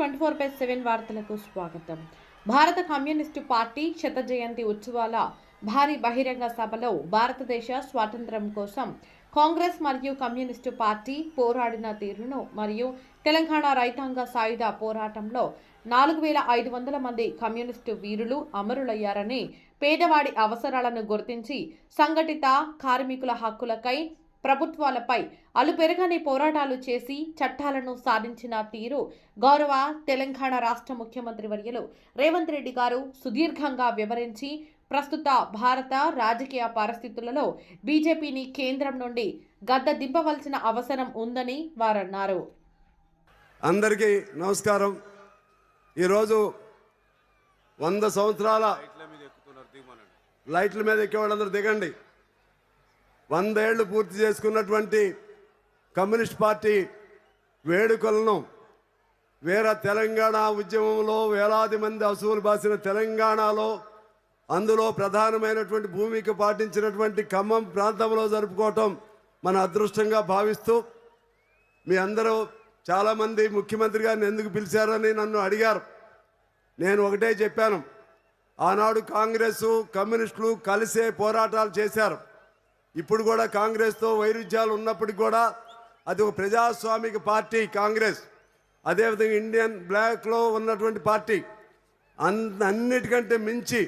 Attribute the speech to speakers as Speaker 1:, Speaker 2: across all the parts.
Speaker 1: Twenty four by seven వార్తలకు స్వాగతం. భారత కమ్యూనిస్టు పార్టీ శత జయంతి ఉత్సవాల భారీ బహిరంగ సభలో భారతదేశ స్వాతంత్ర్యం కోసం కాంగ్రెస్ మరియు కమ్యూనిస్టు పార్టీ పోరాడిన తీరును మరియు తెలంగాణ రైతాంగ సాయుధ పోరాటంలో నాలుగు వేల ఐదు వందల మంది కమ్యూనిస్టు వీరులు అమరులయ్యారని పేదవాడి అవసరాలను గుర్తించి సంఘటిత కార్మికుల హక్కులకై ప్రభుత్వాలపై అలుపెరగని పోరాటాలు చేసి చట్టాలను సాధించిన తీరు గౌరవ తెలంగాణ రాష్ట్ర ముఖ్యమంత్రి వర్యులు రేవంత్ రెడ్డి గారు సుదీర్ఘంగా వివరించి ప్రస్తుత భారత రాజకీయ పరిస్థితులలో బీజేపీని కేంద్రం నుండి గద్ద దింపవలసిన అవసరం ఉందని వారన్నారు.
Speaker 2: అందరికీ నమస్కారం. ఈరోజు వంద సంవత్సరాల లైట్ల మీద ఎక్కే వాళ్ళందరూ దిగండి. వందేళ్ళు పూర్తి చేసుకున్నటువంటి కమ్యూనిస్ట్ పార్టీ వేడుకలను వేరే తెలంగాణ ఉద్యమంలో వేలాది మంది అసువులు బాసిన తెలంగాణలో అందులో ప్రధానమైనటువంటి భూమికి పాటించినటువంటి ఖమ్మం ప్రాంతంలో జరుపుకోవటం మన అదృష్టంగా భావిస్తూ మీ అందరూ చాలామంది ముఖ్యమంత్రి గారిని ఎందుకు పిలిచారని నన్ను అడిగారు. నేను ఒకటే చెప్పాను. ఆనాడు కాంగ్రెస్ కమ్యూనిస్టులు కలిసే పోరాటాలు చేశారు. ఇప్పుడు కూడా కాంగ్రెస్తో వైరుధ్యాలు ఉన్నప్పటికీ కూడా అది ఒక ప్రజాస్వామిక పార్టీ కాంగ్రెస్. అదేవిధంగా ఇండియన్ బ్లాక్లో ఉన్నటువంటి పార్టీ. అన్ అన్నిటికంటే మించి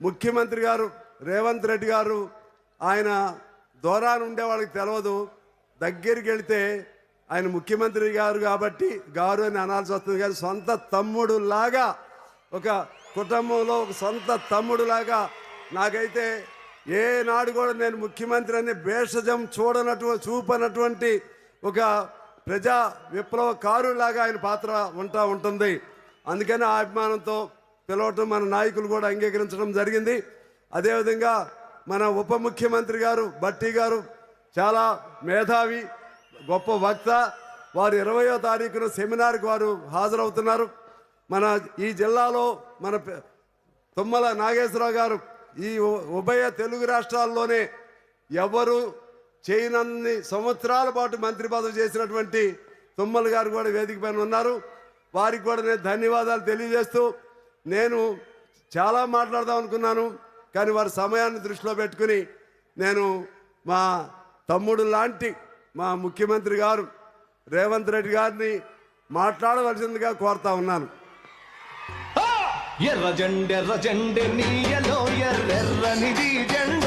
Speaker 2: ముఖ్యమంత్రి గారు రేవంత్ రెడ్డి గారు ఆయన దూరాన్ని ఉండే వాళ్ళకి తెలియదు దగ్గరికి వెళితే ఆయన ముఖ్యమంత్రి గారు కాబట్టి గారు అని అనాల్సి వస్తుంది కానీ సొంత తమ్ముడు లాగా ఒక కుటుంబంలో ఒక సొంత తమ్ముడు లాగా నాకైతే ఏనాడు కూడా నేను ముఖ్యమంత్రి అనే భేషజం చూడనటువంటి చూపనటువంటి ఒక ప్రజా విప్లవకారులాగా ఆయన పాత్ర ఉంటా ఉంటుంది. అందుకని ఆ అభిమానంతో పిలవటం మన నాయకులు కూడా అంగీకరించడం జరిగింది. అదేవిధంగా మన ఉప ముఖ్యమంత్రి గారు భట్టి గారు చాలా మేధావి గొప్ప వక్త. వారు ఇరవయో తారీఖున సెమినార్కి వారు హాజరవుతున్నారు. మన ఈ జిల్లాలో మన తుమ్మల నాగేశ్వరరావు గారు ఈ ఉభయ తెలుగు రాష్ట్రాల్లోనే ఎవరు చేయనన్ని సంవత్సరాల పాటు మంత్రి పదవి చేసినటువంటి తుమ్మల గారు కూడా వేదిక పైన ఉన్నారు. వారికి కూడా నేను ధన్యవాదాలు తెలియజేస్తూ నేను చాలా మాట్లాడదాం అనుకున్నాను కానీ వారి సమయాన్ని దృష్టిలో పెట్టుకుని నేను మా తమ్ముడు లాంటి మా ముఖ్యమంత్రి గారు రేవంత్ రెడ్డి గారిని మాట్లాడవలసిందిగా కోరుతా ఉన్నాను.
Speaker 3: ఎర్ర జెండెర్ర జెండె నీయలో ఎర్రెర్రనిది జెండ.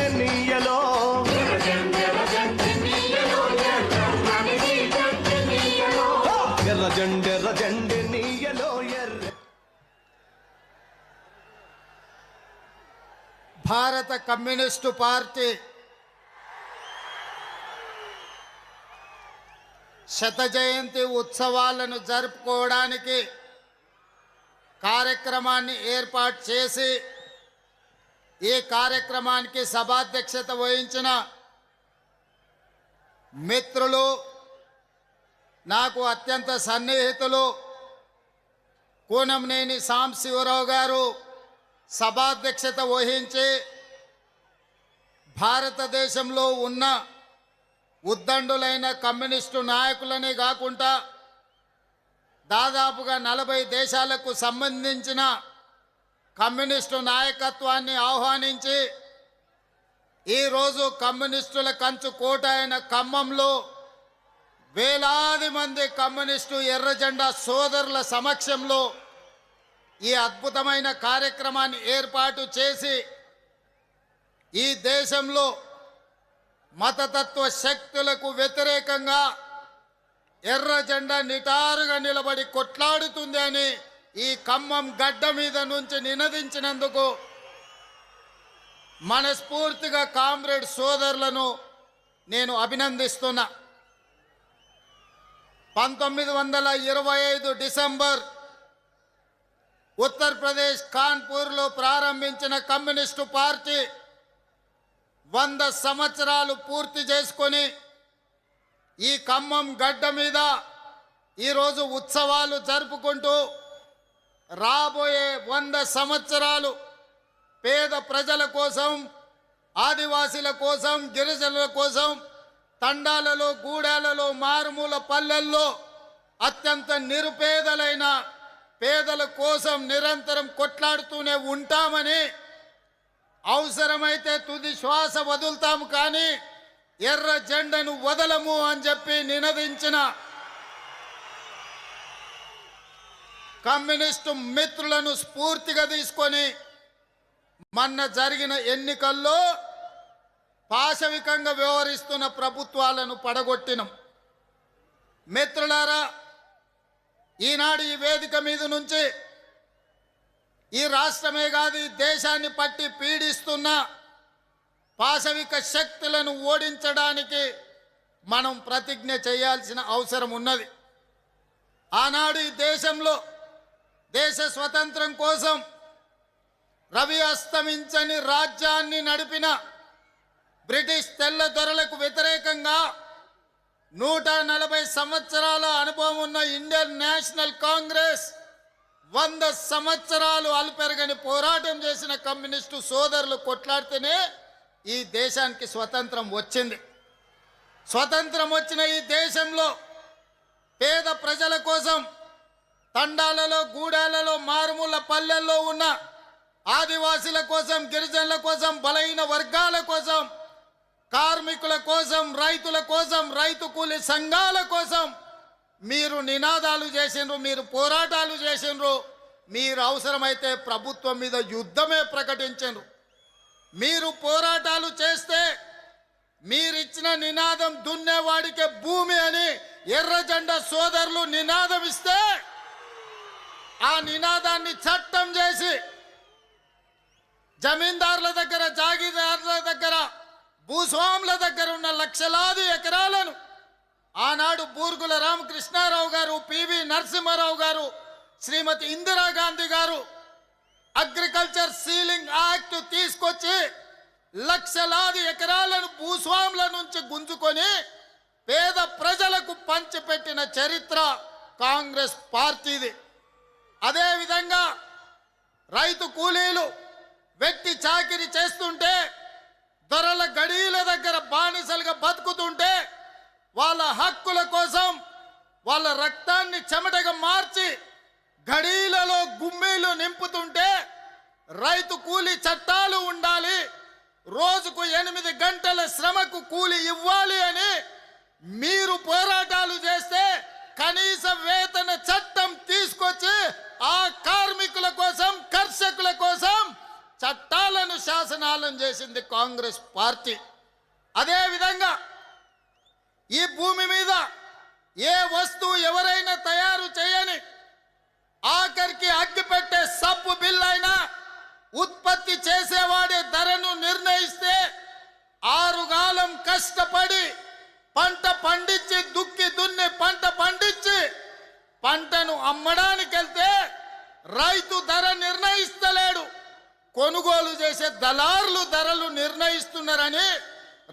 Speaker 4: భారత కమ్యూనిస్టు పార్టీ శత జయంతి ఉత్సవాలను జరుపుకోవడానికి కార్యక్రమాన్ని ఏర్పాటు చేసి ఈ కార్యక్రమానికి సభాధ్యక్షత వహించిన మిత్రులు నాకు అత్యంత సన్నిహితులు కూనంనేని సాంశివరావు గారు సభాధ్యక్షత వహించి భారతదేశంలో ఉన్న ఉద్దండులైన కమ్యూనిస్టు నాయకులనే కాకుండా దాదాపుగా నలభై దేశాలకు సంబంధించిన కమ్యూనిస్టు నాయకత్వాన్ని ఆహ్వానించి ఈరోజు కమ్యూనిస్టుల కంచు కోట అయిన ఖమ్మంలో వేలాది మంది కమ్యూనిస్టు ఎర్రజెండా సోదరుల సమక్షంలో ఈ అద్భుతమైన కార్యక్రమాన్ని ఏర్పాటు చేసి ఈ దేశంలో మతతత్వ శక్తులకు వ్యతిరేకంగా ఎర్ర జెండా నిటారుగా నిలబడి కొట్లాడుతుంది అని ఈ ఖమ్మం గడ్డ మీద నుంచి నినదించినందుకు మనస్ఫూర్తిగా కామ్రేడ్ సోదరులను నేను అభినందిస్తున్నా. పంతొమ్మిది వందల ఇరవై ఐదు డిసెంబర్ ఉత్తరప్రదేశ్ కాన్పూర్లో ప్రారంభించిన కమ్యూనిస్టు పార్టీ వంద సంవత్సరాలు పూర్తి చేసుకొని ఈ ఖమ్మం గడ్డ మీద ఈరోజు ఉత్సవాలు జరుపుకుంటూ రాబోయే వంద సంవత్సరాలు పేద ప్రజల కోసం ఆదివాసీల కోసం గిరిజనుల కోసం తండాలలో గూడాలలో మారుమూల పల్లెల్లో అత్యంత నిరుపేదలైన పేదల కోసం నిరంతరం కొట్లాడుతూనే ఉంటామని అవసరమైతే తుది శ్వాస వదులుతాము కానీ ఎర్ర జెండను వదలము అని చెప్పి నినదించిన కమ్యూనిస్టు మిత్రులను స్ఫూర్తిగా తీసుకొని మొన్న జరిగిన ఎన్నికల్లో పాశవికంగా వ్యవహరిస్తున్న ప్రభుత్వాలను పడగొట్టినం. మిత్రులారా ఈనాడు ఈ వేదిక మీద నుంచి ఈ రాష్ట్రమే కాదు ఈ దేశాన్ని పట్టి పీడిస్తున్న పాశవిక శక్తులను ఓడించడానికి మనం ప్రతిజ్ఞ చేయాల్సిన అవసరం ఉన్నది. ఆనాడు ఈ దేశంలో దేశ స్వతంత్రం కోసం రవి అస్తమించని రాజ్యాన్ని నడిపిన బ్రిటిష్ తెల్ల దొరలకు వ్యతిరేకంగా నూట నలభై సంవత్సరాల అనుభవం ఉన్న ఇండియన్ నేషనల్ కాంగ్రెస్ వంద సంవత్సరాలు అల్పెరగని పోరాటం చేసిన కమ్యూనిస్టు సోదరులు కొట్లాడితేనే ఈ దేశానికి స్వతంత్రం వచ్చింది. స్వతంత్రం వచ్చిన ఈ దేశంలో పేద ప్రజల కోసం తండాలలో గూడాలలో మారుమూల పల్లెల్లో ఉన్న ఆదివాసీల కోసం గిరిజనుల కోసం బలహీన వర్గాల కోసం కార్మికుల కోసం రైతుల కోసం రైతు కూలి సంఘాల కోసం మీరు నినాదాలు చేసిండ్రు మీరు పోరాటాలు చేసిండ్రు మీరు అవసరమైతే ప్రభుత్వం మీద యుద్ధమే ప్రకటించండ్రు. మీరు పోరాటాలు చేస్తే మీరిచ్చిన నినాదం దున్నేవాడికే భూమి అని ఎర్రజెండ సోదరులు నినాదం ఇస్తే ఆ నినాదాన్ని చట్టం చేసి జమీందారుల దగ్గర జాగీదారుల దగ్గర భూస్వాముల దగ్గర ఉన్న లక్షలాది ఎకరాలను ఆనాడు బూర్గుల రామకృష్ణారావు గారు పివి నరసింహారావు గారు శ్రీమతి ఇందిరాగాంధీ గారు అగ్రికల్చర్ సీలింగ్ యాక్ట్ తీసుకొచ్చి లక్షలాది ఎకరాలను భూస్వాముల నుంచి గుంజుకొని పేద ప్రజలకు పంచిపెట్టిన చరిత్ర కాంగ్రెస్ పార్టీది. అదేవిధంగా రైతు కూలీలు వెట్టి చాకిరి చేస్తుంటే దొరల గడీల దగ్గర బానిసలుగా బతుకుతుంటే వాళ్ళ హక్కుల కోసం వాళ్ళ రక్తాన్ని చెమటగా మార్చి గడీలలో గుమ్మీలు నింపుతుంటే రైతు కూలీ చట్టాలు ఉండాలి. రోజుకు ఎనిమిది గంటల శ్రమకు కూలి ఇవ్వాలి అని మీరు పోరాటాలు చేస్తే కనీస వేతన చట్టం తీసుకొచ్చి ఆ కార్మికుల కోసం కర్షకుల కోసం చట్టాలను శాసనాలను చేసింది కాంగ్రెస్ పార్టీ. అదేవిధంగా ఈ భూమి మీద ఏ వస్తువు ఎవరైనా తయారు చేయని ఆఖరికి అగ్గి పెట్టే సబ్బు బిల్ అయినా ఉత్పత్తి చేసేవాడే ధరను నిర్ణయిస్తే ఆరుగాలం కష్టపడి పంట పండించి దుక్కి దున్ని పంట పండించి పంటను అమ్మడానికి వెళ్తే రైతు ధర నిర్ణయిస్తలేడు. కొనుగోలు చేసే దళారులు ధరలు నిర్ణయిస్తున్నారని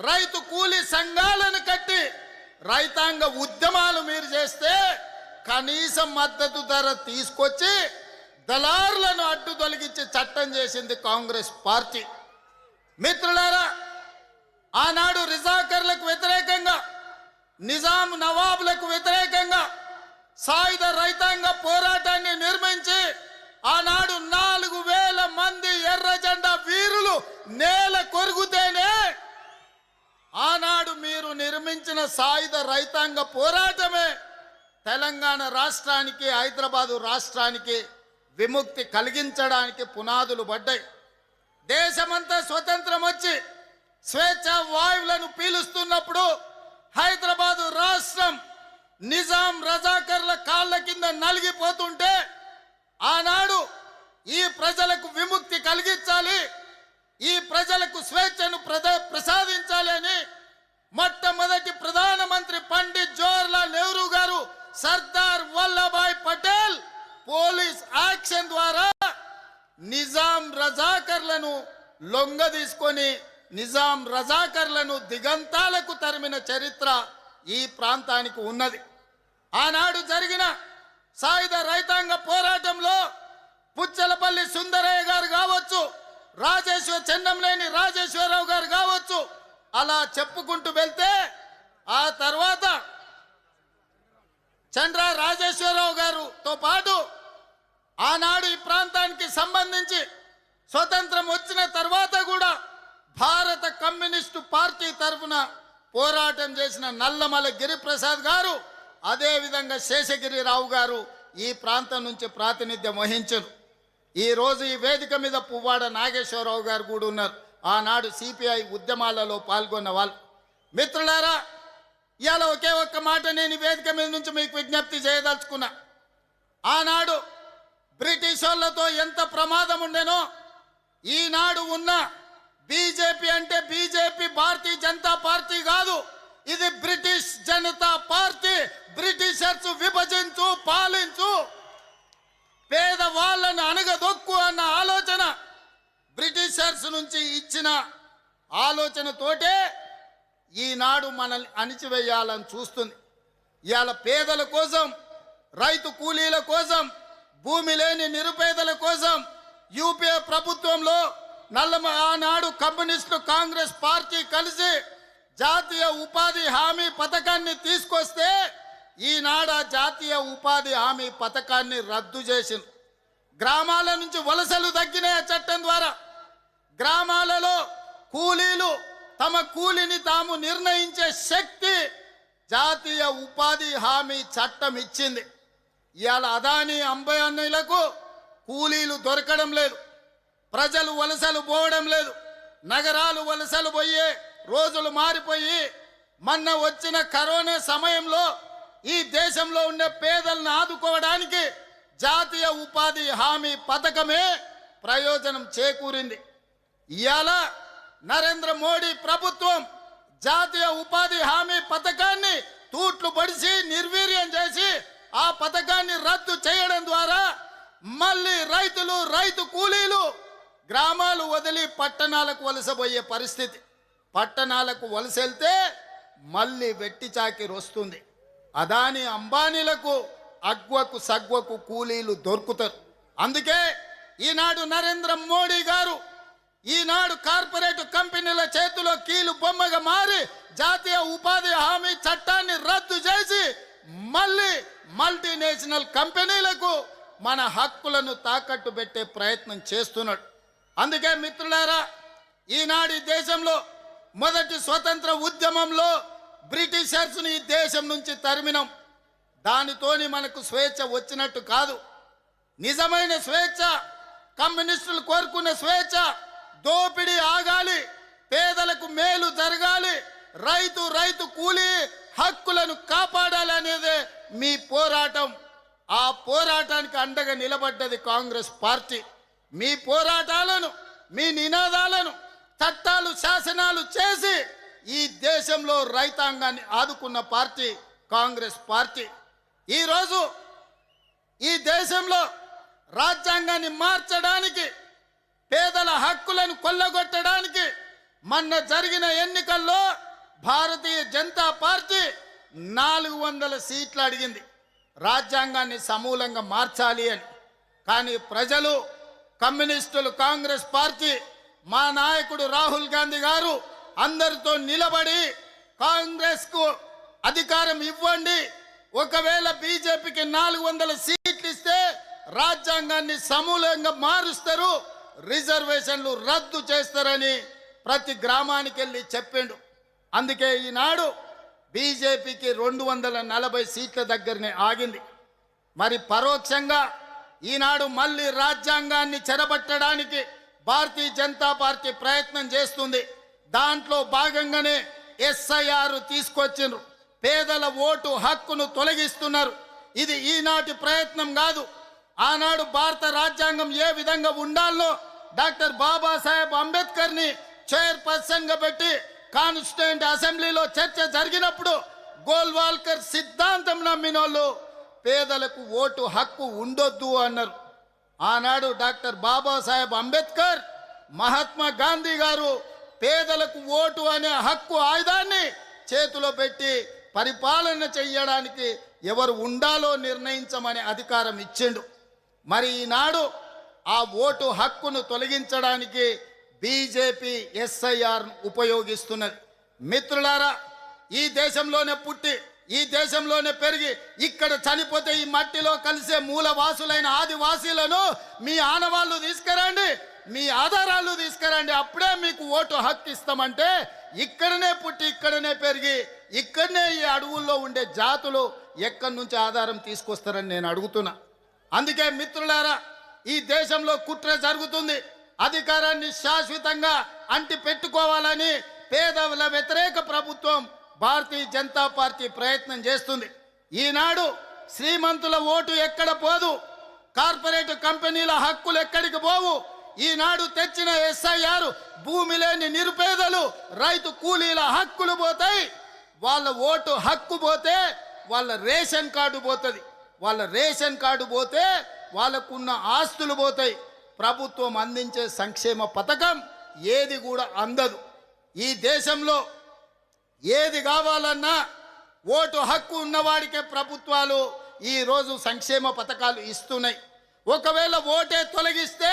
Speaker 4: రైతు కూలీ సంఘాలను కట్టి రైతాంగ ఉద్యమాలు మీరు చేస్తే కనీస మద్దతు ధర తీసుకొచ్చి దళారులను అడ్డు తొలగించి చట్టం చేసింది కాంగ్రెస్ పార్టీ. మిత్రులారా ఆనాడు రిజాకర్లకు వ్యతిరేకంగా నిజాం నవాబులకు వ్యతిరేకంగా సాయుధ రైతాంగ పోరాటాన్ని నిర్మించి ఆనాడు నాలుగు వేల మంది ఎర్ర జెండా వీరులు నేల కొరుగుతేనే ఆనాడు మీరు నిర్మించిన సాయుధ రైతాంగ పోరాటమే తెలంగాణ రాష్ట్రానికి హైదరాబాదు రాష్ట్రానికి విముక్తి కలిగించడానికి పునాదులు పడ్డాయి. దేశమంతా స్వతంత్రం వచ్చి స్వేచ్ఛ వాయువులను పీలుస్తున్నప్పుడు హైదరాబాదు రాష్ట్రం నిజాం రజాకర్ల కాళ్ళ కింద నలిగిపోతుంటే ఆనాడు ఈ ప్రజలకు విముక్తి కలిగించాలి. ఈ ప్రజలకు స్వేచ్ఛను ప్రసాదించాలి అని మొట్టమొదటి ప్రధానమంత్రి పండిత్ జవహర్లాల్ నెహ్రూ గారు సర్దార్ వల్లభాయ్ పటేల్ పోలీస్ యాక్షన్ ద్వారా నిజాం రజాకర్లను లొంగ తీసుకొని నిజాం రజాకర్లను దిగంతాలకు తరిమిన చరిత్ర ఈ ప్రాంతానికి ఉన్నది. ఆనాడు జరిగిన సాయుధ రైతాంగ పోరాటంలో పుచ్చలపల్లి సుందరయ్య గారు కావచ్చు రాజేశ్వర చెన్నంలేని రాజేశ్వరరావు గారు కావచ్చు. అలా చెప్పుకుంటూ వెళ్తే ఆ తర్వాత చంద్ర రాజేశ్వరరావు గారుతో పాటు ఆనాడు ఈ ప్రాంతానికి సంబంధించి స్వతంత్రం వచ్చిన తర్వాత కూడా భారత కమ్యూనిస్టు పార్టీ తరఫున పోరాటం చేసిన నల్లమల గిరిప్రసాద్ గారు అదేవిధంగా శేషగిరిరావు గారు ఈ ప్రాంతం నుంచి ప్రాతినిధ్యం వహించరు. ఈరోజు ఈ వేదిక మీద పువ్వాడ నాగేశ్వరరావు గారు కూడా ఉన్నారు. ఆనాడు సిపిఐ ఉద్యమాలలో పాల్గొన్న వాళ్ళు. మిత్రులారా ఇవాళ ఒకే ఒక్క మాట నేను వేదిక మీద నుంచి మీకు విజ్ఞప్తి చేయదలుచుకున్నా. ఆనాడు బ్రిటిష్ వాళ్ళతో ఎంత ప్రమాదం ఉండేనో ఈనాడు ఉన్న బీజేపీ అంటే బీజేపీ భారతీయ జనతా పార్టీ కాదు. ఇది బ్రిటిష్ జనతా పార్టీ. బ్రిటిషర్స్ విభజించు పాలించు. పేదవాళ్ళను అనగదొక్కు అన్న ఆలోచన బ్రిటిషర్స్ నుంచి ఇచ్చిన ఆలోచనతోటే ఈనాడు మనల్ని అణిచివేయాలని చూస్తుంది. ఇవాళ పేదల కోసం రైతు కూలీల కోసం భూమి లేని నిరుపేదల కోసం యూపీఏ ప్రభుత్వంలో నల్లమ ఆనాడు కమ్యూనిస్టు కాంగ్రెస్ పార్టీ కలిసి జాతీయ ఉపాధి హామీ పథకాన్ని తీసుకొస్తే ఈనాడ జాతీయ ఉపాధి హామీ పథకాన్ని రద్దు చేసింది. గ్రామాల నుంచి వలసలు తగ్గినాయి చట్టం ద్వారా గ్రామాలలో కూలీలు తమ కూలిని తాము నిర్ణయించే శక్తి జాతీయ ఉపాధి హామీ చట్టం ఇచ్చింది. ఇవాళ అదాని అంబయాన్నులకు కూలీలు దొరకడం లేదు. ప్రజలు వలసలు పోవడం లేదు. నగరాలు వలసలు పోయే రోజులు మారిపోయి మొన్న వచ్చిన కరోనా సమయంలో ఈ దేశంలో ఉండే పేదలను ఆదుకోవడానికి జాతీయ ఉపాధి హామీ పథకమే ప్రయోజనం చేకూరింది. ఇవాళ నరేంద్ర మోడీ ప్రభుత్వం జాతీయ ఉపాధి హామీ పథకాన్ని తూట్లు పడిసి నిర్వీర్యం చేసి ఆ పథకాన్ని రద్దు చేయడం ద్వారా మళ్ళీ రైతులు రైతు కూలీలు గ్రామాలు వదిలి పట్టణాలకు వలసపోయే పరిస్థితి. పట్టణాలకు వలస వెళ్తే మళ్ళీ వెట్టి చాకిరి వస్తుంది. అదాని అంబానీలకు అగ్వకు సగ్వకు కూలీలు దొరుకుతారు. అందుకే ఈనాడు నరేంద్ర మోడీ గారు ఈనాడు కార్పొరేట్ కంపెనీల చేతిలో కీలు బొమ్మగా మారి జాతీయ ఉపాధి హామీ చట్టాన్ని రద్దు చేసి మళ్ళీ మల్టీనేషనల్ కంపెనీలకు మన హక్కులను తాకట్టు పెట్టే ప్రయత్నం చేస్తున్నాడు. అందుకే మిత్రులారా ఈనాడు దేశంలో మొదటి స్వతంత్ర ఉద్యమంలో బ్రిటిషర్స్ని ఈ దేశం నుంచి తరిమినాం. దానితోని మనకు స్వేచ్ఛ వచ్చినట్టు కాదు. నిజమైన స్వేచ్ఛ కమ్యూనిస్టులు కోరుకున్న స్వేచ్ఛ దోపిడీ ఆగాలి పేదలకు మేలు జరగాలి రైతు రైతు కూలి హక్కులను కాపాడాలి అనేదే మీ పోరాటం. ఆ పోరాటానికి అండగా నిలబడ్డది కాంగ్రెస్ పార్టీ. మీ పోరాటాలను మీ నినాదాలను చట్టాలు శాసనాలు చేసి ఈ దేశంలో రైతాంగాన్ని ఆదుకున్న పార్టీ కాంగ్రెస్ పార్టీ. ఈరోజు ఈ దేశంలో రాజ్యాంగాన్ని మార్చడానికి పేదల హక్కులను కొల్లగొట్టడానికి మొన్న జరిగిన ఎన్నికల్లో భారతీయ జనతా పార్టీ నాలుగు వందల సీట్లు అడిగింది. రాజ్యాంగాన్ని సమూలంగా మార్చాలి అని. కానీ ప్రజలు కమ్యూనిస్టులు కాంగ్రెస్ పార్టీ మా నాయకుడు రాహుల్ గాంధీ గారు అందరితో నిలబడి కాంగ్రెస్కు అధికారం ఇవ్వండి. ఒకవేళ బీజేపీకి నాలుగు వందల సీట్లు ఇస్తే రాజ్యాంగాన్ని సమూలంగా మారుస్తారు. రిజర్వేషన్లు రద్దు చేస్తారని ప్రతి గ్రామానికి వెళ్ళి చెప్పిండు. అందుకే ఈనాడు బీజేపీకి రెండు వందల నలభై సీట్ల దగ్గరనే ఆగింది. మరి పరోక్షంగా ఈనాడు మళ్ళీ రాజ్యాంగాన్ని చెరబట్టడానికి భారతీయ జనతా పార్టీ ప్రయత్నం చేస్తుంది. దాంట్లో భాగంగానే ఎస్ఐఆర్ తీసుకొచ్చిండ్రు. పేదల ఓటు హక్కును తొలగిస్తున్నారు. ఇది ఈనాటి ప్రయత్నం కాదు. ఆనాడు భారత రాజ్యాంగం ఏ విధంగా ఉండాలో డాక్టర్ బాబాసాహెబ్ అంబేద్కర్ని చైర్పర్సన్గా పెట్టి కాన్స్టిట్యూంట్ అసెంబ్లీలో చర్చ జరిగినప్పుడు గోల్వాల్కర్ సిద్ధాంతం నమ్మిన వాళ్ళు పేదలకు ఓటు హక్కు ఉండొద్దు అన్నారు. ఆనాడు డాక్టర్ బాబాసాహెబ్ అంబేద్కర్ మహాత్మా గాంధీ గారు పేదలకు ఓటు అనే హక్కు ఆయుధాన్ని చేతిలో పెట్టి పరిపాలన చెయ్యడానికి ఎవరు ఉండాలో నిర్ణయించమనే అధికారం ఇచ్చిండు. మరి ఈనాడు ఆ ఓటు హక్కును తొలగించడానికి బీజేపీ ఎస్ఐఆర్ ఉపయోగిస్తున్నది. మిత్రులారా ఈ దేశంలోనే పుట్టి ఈ దేశంలోనే పెరిగి ఇక్కడ చనిపోతే ఈ మట్టిలో కలిసే మూలవాసులైన ఆదివాసీలను మీ ఆనవాళ్ళు తీసుకురండి. మీ ఆధారాలు తీసుకురండి. అప్పుడే మీకు ఓటు హక్కు ఇస్తామంటే ఇక్కడనే పుట్టి ఇక్కడనే పెరిగి ఇక్కడనే ఈ అడవుల్లో ఉండే జాతులు ఎక్కడి నుంచి ఆధారం తీసుకొస్తారని నేను అడుగుతున్నా. అందుకే మిత్రులారా ఈ దేశంలో కుట్ర జరుగుతుంది. అధికారాన్ని శాశ్వతంగా అంటి పెట్టుకోవాలని పేదవుల వ్యతిరేక ప్రభుత్వం భారతీయ జనతా పార్టీ ప్రయత్నం చేస్తుంది. ఈనాడు శ్రీమంతుల ఓటు ఎక్కడ పోదు? కార్పొరేట్ కంపెనీల హక్కులు ఎక్కడికి పోవు? ఈనాడు తెచ్చిన ఎస్ఐఆర్ భూమి లేని నిరుపేదలు రైతు కూలీల హక్కులు పోతాయి. వాళ్ళ ఓటు హక్కు పోతే వాళ్ళ రేషన్ కార్డు పోతుంది. వాళ్ళ రేషన్ కార్డు పోతే వాళ్ళకున్న ఆస్తులు పోతాయి. ప్రభుత్వం అందించే సంక్షేమ పథకం ఏది కూడా అందదు. ఈ దేశంలో ఏది కావాలన్నా ఓటు హక్కు ఉన్నవాడికే ప్రభుత్వాలు ఈరోజు సంక్షేమ పథకాలు ఇస్తున్నాయి. ఒకవేళ ఓటే తొలగిస్తే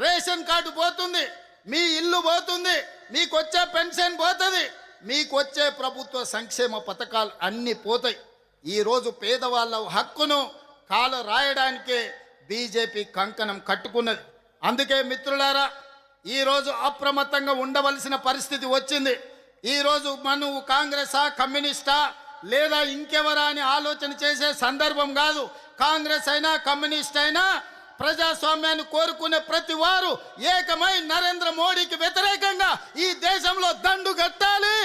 Speaker 4: రేషన్ కార్డు పోతుంది మీ ఇల్లు పోతుంది మీకు వచ్చే పెన్షన్ పోతుంది మీకు వచ్చే ప్రభుత్వ సంక్షేమ పథకాలు అన్నీ పోతాయి. ఈరోజు పేదవాళ్ళ హక్కును కాలు రాయడానికే బీజేపీ కంకణం కట్టుకున్నది. అందుకే మిత్రులారా ఈరోజు అప్రమత్తంగా ఉండవలసిన పరిస్థితి వచ్చింది. ఈరోజు మనం కాంగ్రెసా కమ్యూనిస్టా లేదా ఇంకెవరా అని ఆలోచన చేసే సందర్భం కాదు. కాంగ్రెస్ అయినా కమ్యూనిస్ట్ అయినా ప్రజాస్వామ్యాన్ని కోరుకునే ప్రతి వారు ఏకమై నరేంద్ర మోడీకి వ్యతిరేకంగా ఈ దేశంలో దండు కట్టాలి.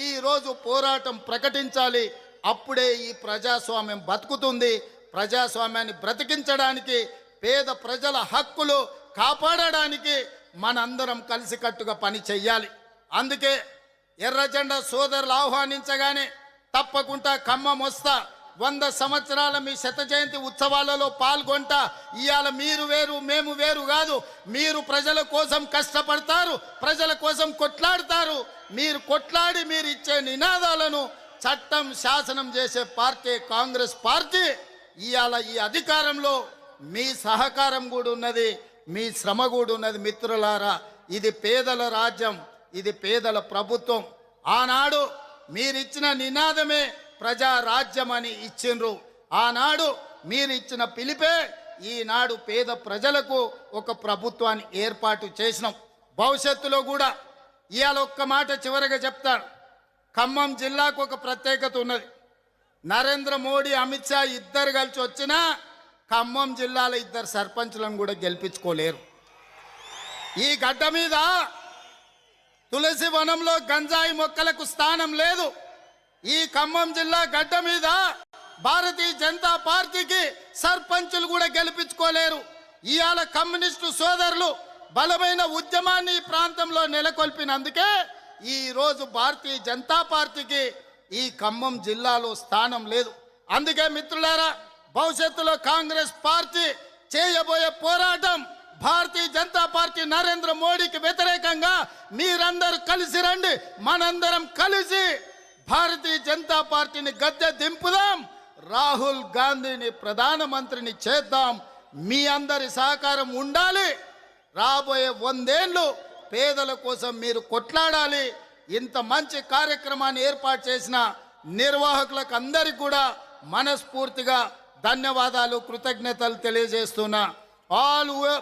Speaker 4: ఈరోజు పోరాటం ప్రకటించాలి. అప్పుడే ఈ ప్రజాస్వామ్యం బతుకుతుంది. ప్రజాస్వామ్యాన్ని బ్రతికించడానికి పేద ప్రజల హక్కులు కాపాడడానికి మనందరం కలిసికట్టుగా పని చెయ్యాలి. అందుకే ఎర్రజెండా సోదరులు ఆహ్వానించగానే తప్పకుండా ఖమ్మం వస్తా. వంద సంవత్సరాల మీ శత జయంతి ఉత్సవాలలో పాల్గొంటా. ఇవాళ మీరు వేరు మేము వేరు కాదు. మీరు ప్రజల కోసం కష్టపడతారు ప్రజల కోసం కొట్లాడతారు. మీరు కొట్లాడి మీరు ఇచ్చే నినాదాలను చట్టం శాసనం చేసే పార్టీ కాంగ్రెస్ పార్టీ ఇవాళ ఈ అధికారంలో మీ సహకారం కూడా ఉన్నది మీ శ్రమ కూడా ఉన్నది మిత్రులారా. ఇది పేదల రాజ్యం ఇది పేదల ప్రభుత్వం. ఆనాడు మీరిచ్చిన నినాదమే ప్రజా రాజ్యం అని ఇచ్చిండ్రు. ఆనాడు మీరు ఇచ్చిన పిలిపే ఈనాడు పేద ప్రజలకు ఒక ప్రభుత్వాన్ని ఏర్పాటు చేసినాం. భవిష్యత్తులో కూడా ఇవాళ ఒక్క మాట చివరిగా చెప్తాను ఖమ్మం జిల్లాకు ఒక ప్రత్యేకత ఉన్నది. నరేంద్ర మోడీ అమిత్ షా ఇద్దరు కలిసి వచ్చినా ఖమ్మం జిల్లాలో ఇద్దరు సర్పంచులను కూడా గెలిపించుకోలేరు. ఈ గడ్డ మీద తులసి వనంలో గంజాయి మొక్కలకు స్థానం లేదు. ఈ ఖమ్మం జిల్లా గడ్డ మీద భారతీయ జనతా పార్టీకి సర్పంచులు కూడా గెలిపించుకోలేరు. ఇవాళ కమ్యూనిస్టు సోదరులు బలమైన ఉద్యమాన్ని ఈ ప్రాంతంలో నెలకొల్పినందుకే ఈరోజు భారతీయ జనతా పార్టీకి ఈ ఖమ్మం జిల్లాలో స్థానం లేదు. అందుకే మిత్రులారా భవిష్యత్తులో కాంగ్రెస్ పార్టీ చేయబోయే పోరాటం భారతీయ జనతా పార్టీ నరేంద్ర మోడీకి వ్యతిరేకంగా మీరందరూ కలిసి రండి మనందరం కలిసి భారతీయ జనతా పార్టీని గద్దె దింపుదాం. రాహుల్ గాంధీని ప్రధానమంత్రిని చేద్దాం. మీ అందరి సహకారం ఉండాలి. రాబోయే వందేళ్ళు పేదల కోసం మీరు కొట్లాడాలి. ఇంత మంచి కార్యక్రమాన్ని ఏర్పాటు చేసిన నిర్వాహకులకు అందరికి కూడా మనస్ఫూర్తిగా ధన్యవాదాలు కృతజ్ఞతలు తెలియజేస్తున్నా. All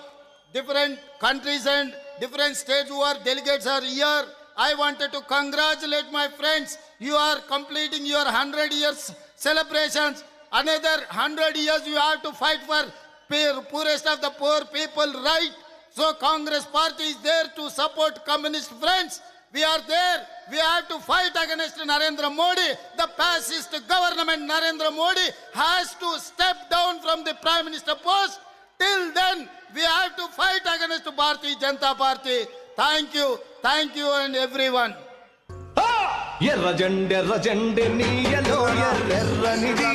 Speaker 4: different countries and different states are delegates are here. I wanted to congratulate my friends. You are completing your 100 years celebrations. Another 100 years you have to fight for poor- poorest of the poor people right. So Congress party is there to support communist friends. We are there. We have to fight against Narendra Modi. The fascist government Narendra Modi has to step down from the prime minister post. Till then, we have to fight against Bharatiya Janata Party. Thank you, thank you and everyone
Speaker 3: ఎర్ర జెండెర్ర జెండె నీయలో ఎర్రెర్రనిది